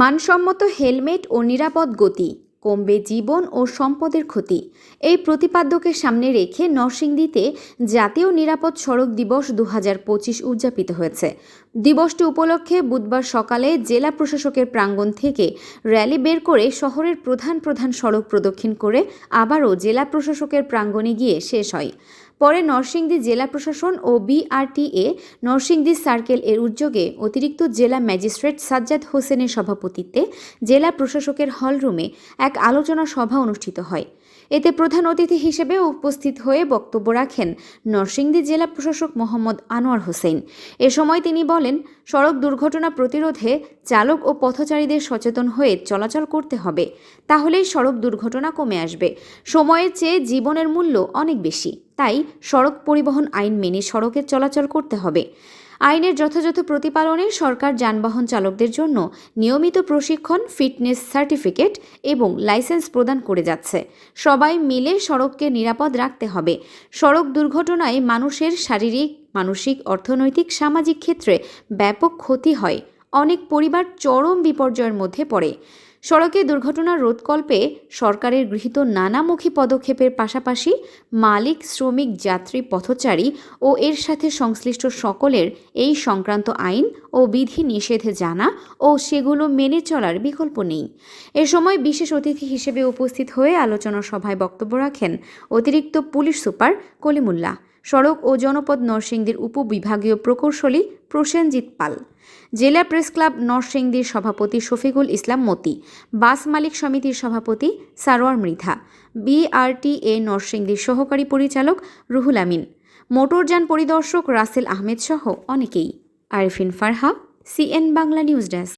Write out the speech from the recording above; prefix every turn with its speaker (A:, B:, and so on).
A: মানসম্মত হেলমেট ও নিরাপদ গতি, কমবে জীবন ও সম্পদের ক্ষতি। এই প্রতিপাদ্যকে সামনে রেখে নরসিংদীতে জাতীয় নিরাপদ সড়ক দিবস দু হাজার পঁচিশ উদযাপিত হয়েছে। দিবসটি উপলক্ষে বুধবার সকালে জেলা প্রশাসকের প্রাঙ্গণ থেকে র্যালি বের করে শহরের প্রধান প্রধান সড়ক প্রদক্ষিণ করে আবারও জেলা প্রশাসকের প্রাঙ্গণে গিয়ে শেষ হয়। পরে নরসিংদী জেলা প্রশাসন ও বিআরটিএ নরসিংদী সার্কেল এর উদ্যোগে অতিরিক্ত জেলা ম্যাজিস্ট্রেট সাজ্জাদ হোসেনের সভাপতিত্বে জেলা প্রশাসকের হলরুমে এক আলোচনা সভা অনুষ্ঠিত হয়। এতে প্রধান অতিথি হিসেবে উপস্থিত হয়ে বক্তব্য রাখেন নরসিংদী জেলা প্রশাসক মোহাম্মদ আনোয়ার হোসেন। এ সময় তিনি বলেন, সড়ক দুর্ঘটনা প্রতিরোধে চালক ও পথচারীদের সচেতন হয়ে চলাচল করতে হবে, তাহলেই সড়ক দুর্ঘটনা কমে আসবে। সময়ের চেয়ে জীবনের মূল্য অনেক বেশি। তাই সড়ক পরিবহন আইন মেনে সড়কে চলাচল করতে হবে। আইনের যথাযথ প্রতিপালনে সরকার যানবাহন চালকদের জন্য নিয়মিত প্রশিক্ষণ, ফিটনেস সার্টিফিকেট এবং লাইসেন্স প্রদান করে যাচ্ছে। সবাই মিলে সড়ককে নিরাপদ রাখতে হবে। সড়ক দুর্ঘটনায় মানুষের শারীরিক, মানসিক, অর্থনৈতিক, সামাজিক ক্ষেত্রে ব্যাপক ক্ষতি হয়। অনেক পরিবার চরম বিপর্যয়ের মধ্যে পড়ে। সড়কে দুর্ঘটনা রোধকল্পে সরকারের গৃহীত নানামুখী পদক্ষেপের পাশাপাশি মালিক, শ্রমিক, যাত্রী, পথচারী ও এর সাথে সংশ্লিষ্ট সকলের এই সংক্রান্ত আইন ও বিধি নিষেধে জানা ও সেগুলো মেনে চলার বিকল্প নেই। এ সময় বিশেষ অতিথি হিসেবে উপস্থিত হয়ে আলোচনা সভায় বক্তব্য রাখেন অতিরিক্ত পুলিশ সুপার কলিমুল্লাহ। সড়ক ও জনপদ নরসিংদীর উপবিভাগীয় প্রকৌশলী প্রসেনজিৎ পাল। জেলা প্রেস ক্লাব নরসিংদীর সভাপতি শফিকুল ইসলাম মতি। বাস মালিক সমিতির সভাপতি সারোয়ার মৃধা। বিআরটিএ নরসিংদীর সহকারী পরিচালক রুহুল আমিন। মোটরযান পরিদর্শক রাসেল আহমেদ সহ অনেকেই। Arifin Farha, CN Bangla news desk.